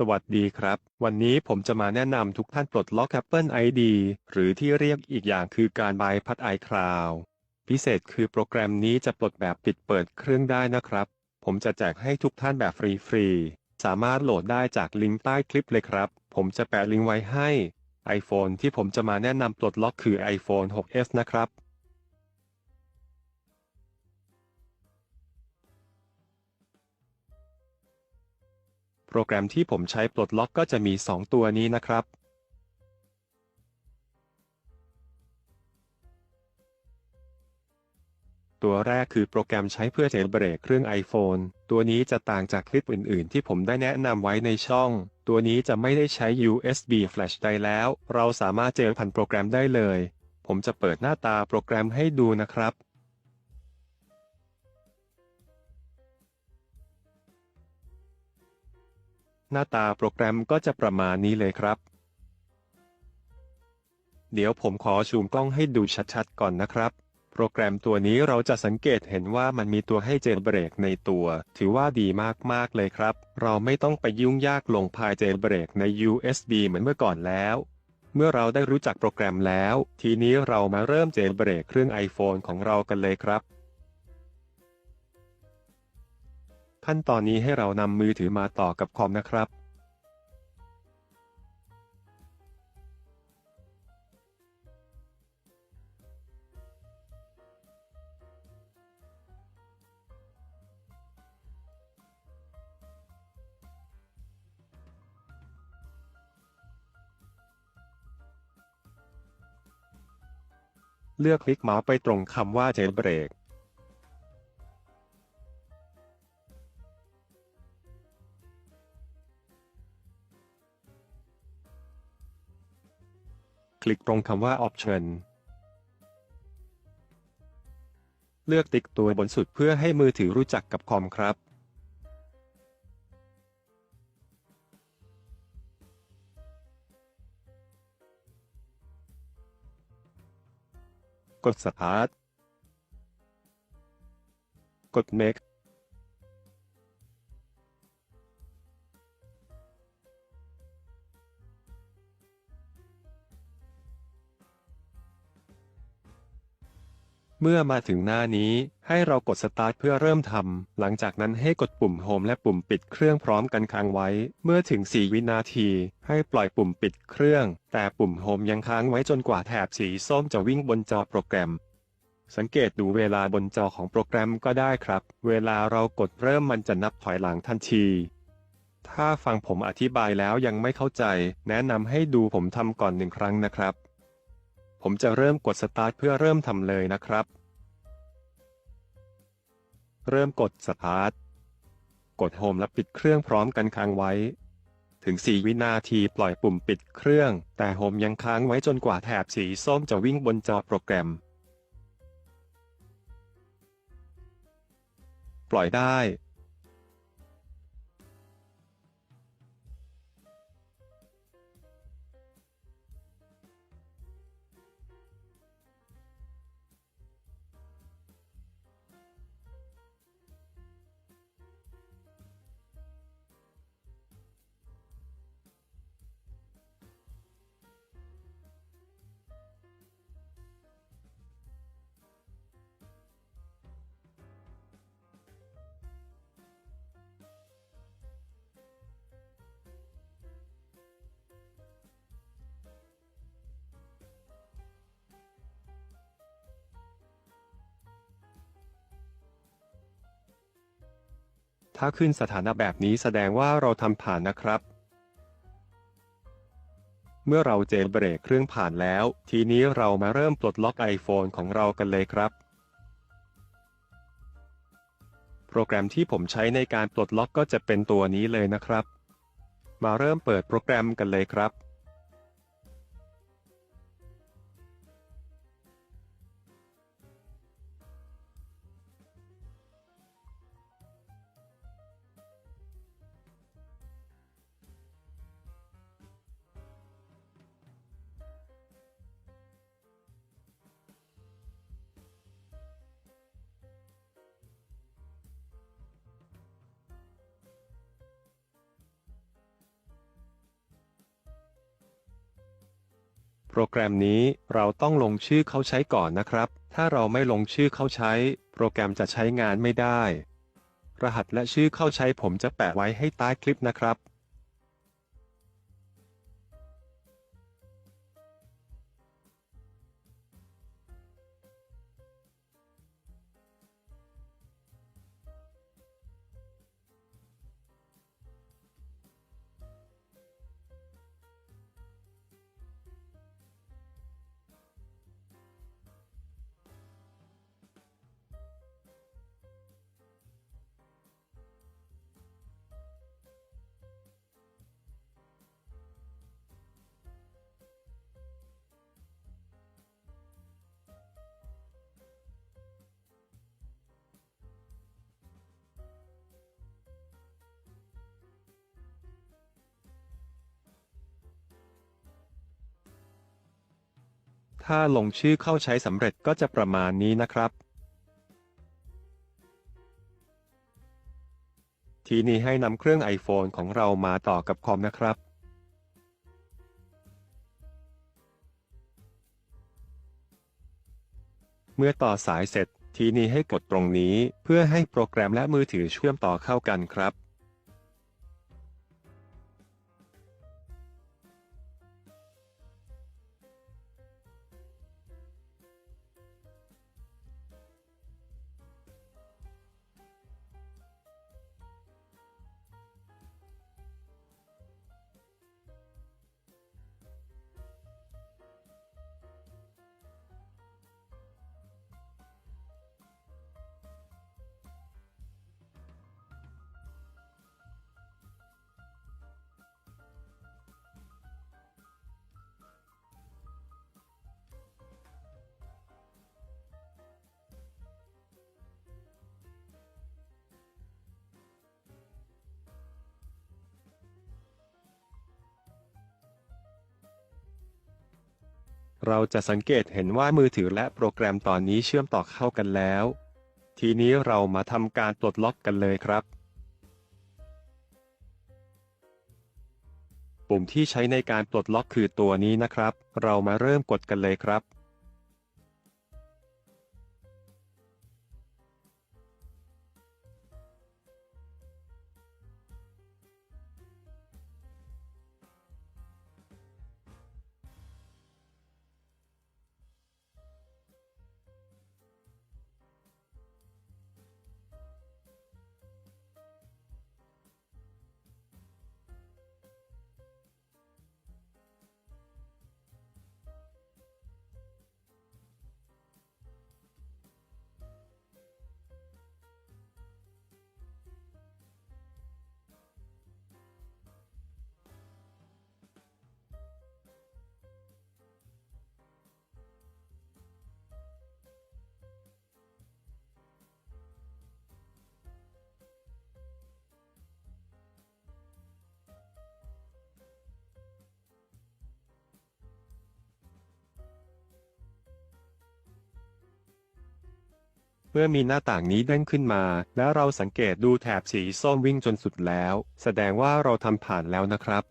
สวัสดีครับ วันนี้ผมจะมาแนะนำทุกท่านปลดล็อก Apple ID หรือที่เรียกอีกอย่างคือการบายพัด iCloud พิเศษคือโปรแกรมนี้จะปลดแบบปิดเปิดเครื่องได้นะครับ ผมจะแจกให้ทุกท่านแบบฟรีๆ สามารถโหลดได้จากลิงก์ใต้คลิปเลยครับ ผมจะแปะลิงก์ไว้ให้ iPhone ที่ผมจะมาแนะนำปลดล็อกคือ iPhone 6s นะครับ โปรแกรมที่ผมใช้ปลดล็อกก็จะมี 2 ตัวนี้นะครับ ตัวแรกคือโปรแกรมใช้เพื่อเจลเบรกเครื่อง iPhone ตัวนี้จะต่างจากคลิปอื่น ๆ ที่ผมได้แนะนำไว้ในช่อง ตัวนี้จะไม่ได้ใช้ USB Flash ได้แล้ว เราสามารถเจลผ่านโปรแกรมได้เลย ผมจะเปิดหน้าตาโปรแกรมให้ดูนะครับ หน้าตาโปรแกรมก็จะประมาณนี้เลยครับ เดี๋ยวผมขอชูมกล้องให้ดูชัดๆ ก่อนนะครับ โปรแกรมตัวนี้เราจะสังเกตเห็นว่ามันมีตัวให้เจลเบรกในตัว ถือว่าดีมากๆเลยครับ เราไม่ต้องไปยุ่งยากลงพายเจลเบรกใน USB เหมือนเมื่อก่อนแล้วเมื่อเราได้รู้จักโปรแกรมแล้ว ทีนี้เรามาเริ่มเจลเบรกเครื่อง iPhone ของเรากันเลยครับ ขั้นตอนนี้ให้เรานำมือถือมาต่อกับคอมนะครับ เลือกคลิกเมาส์ไปตรงคำว่า Jailbreak ลิกตรงคำว่า Option เลือกติ๊กตัวบนสุดเพื่อให้มือถือรู้จักกับคอมครับ กด Start กด Make เมื่อมาถึงหน้านี้ให้เรากด Start เพื่อเริ่มทำ หลังจากนั้นให้กดปุ่ม Home และปุ่มปิดเครื่องพร้อมกันค้างไว้ เมื่อถึง 4 วินาที ให้ปล่อยปุ่มปิดเครื่อง แต่ปุ่ม Home ยังค้างไว้จนกว่าแถบสีส้มจะวิ่งบนจอโปรแกรม สังเกตดูเวลาบนจอของโปรแกรมก็ได้ครับ เวลาเรากดเริ่มมันจะนับถอยหลังทันทีถ้าฟังผมอธิบายแล้วยังไม่เข้าใจ แนะนำให้ดูผมทำก่อนหนึ่งครั้งนะครับ ผมจะเริ่มกด Start เพื่อเริ่มทำเลยนะครับ เริ่มกด Start กด Home และปิดเครื่องพร้อมกันค้างไว้ ถึง 4 วินาทีปล่อยปุ่มปิดเครื่อง แต่ Home ยังค้างไว้จนกว่าแถบสีส้มจะวิ่งบนจอโปรแกรม ปล่อยได้ ถ้าขึ้นสถานะแบบนี้แสดงว่าเราทำผ่านนะครับ เมื่อเราเจลเบรกเครื่องผ่านแล้ว ทีนี้เรามาเริ่มปลดล็อก iPhone ของเรากันเลยครับ โปรแกรมที่ผมใช้ในการปลดล็อกก็จะเป็นตัวนี้เลยนะครับ มาเริ่มเปิดโปรแกรมกันเลยครับ โปรแกรมนี้เราต้องลงชื่อเขาใช้ก่อนนะครับ ถ้าเราไม่ลงชื่อเขาใช้ โปรแกรมจะใช้งานไม่ได้ รหัสและชื่อเข้าใช้ผมจะแปะไว้ให้ใต้คลิปนะครับ ถ้าลงชื่อเข้าใช้สำเร็จก็จะประมาณนี้นะครับ ทีนี้ให้นำเครื่อง iPhone ของเรามาต่อกับคอมนะครับ เมื่อต่อสายเสร็จทีนี้ให้กดตรงนี้เพื่อให้โปรแกรมและมือถือเชื่อมต่อเข้ากันครับ เราจะสังเกตเห็นว่ามือถือและโปรแกรมตอนนี้เชื่อมต่อเข้ากันแล้ว ทีนี้เรามาทำการปลดล็อกกันเลยครับ ปุ่มที่ใช้ในการปลดล็อกคือตัวนี้นะครับ เรามาเริ่มกดกันเลยครับ มื่อมีหน้าต่างนี้เด้งขึ้นมา แล้วเราสังเกตดูแถบสีส้มวิ่งจนสุดแล้ว แสดงว่าเราทำผ่านแล้วนะครับ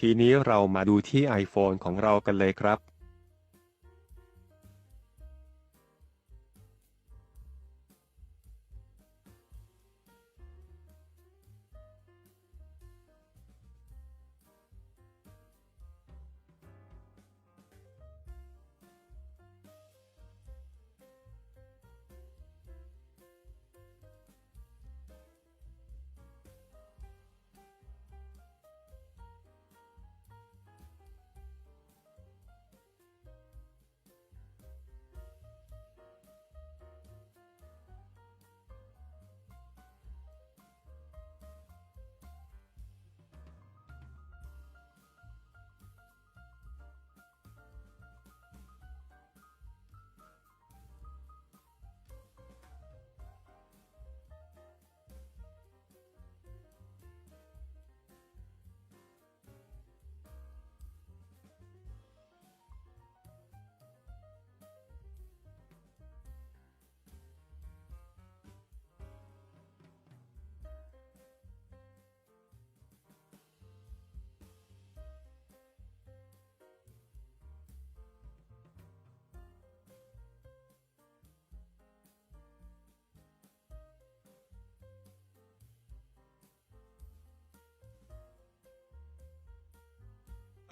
ทีนี้เรามาดูที่ iPhone ของเรากันเลยครับ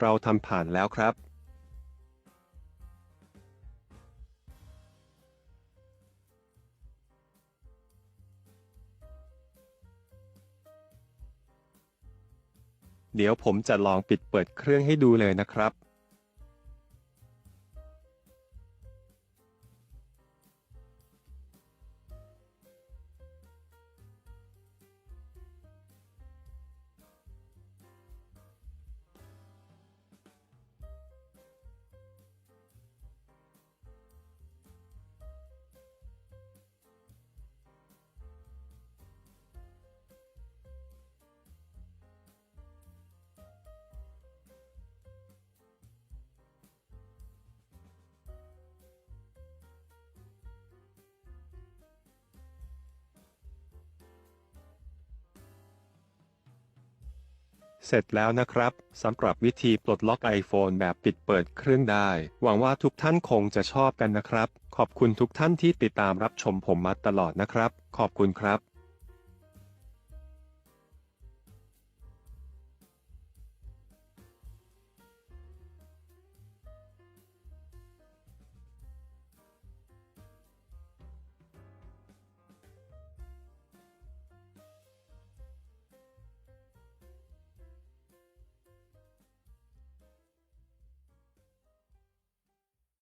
เราทำผ่านแล้วครับเดี๋ยวผมจะลองปิดเปิดเครื่องให้ดูเลยนะครับ เสร็จแล้วนะครับสำหรับวิธีปลดล็อก iPhone แบบปิดเปิดเครื่องได้ หวังว่าทุกท่านคงจะชอบกันนะครับ ขอบคุณทุกท่านที่ติดตามรับชมผมมาตลอดนะครับ ขอบคุณครับ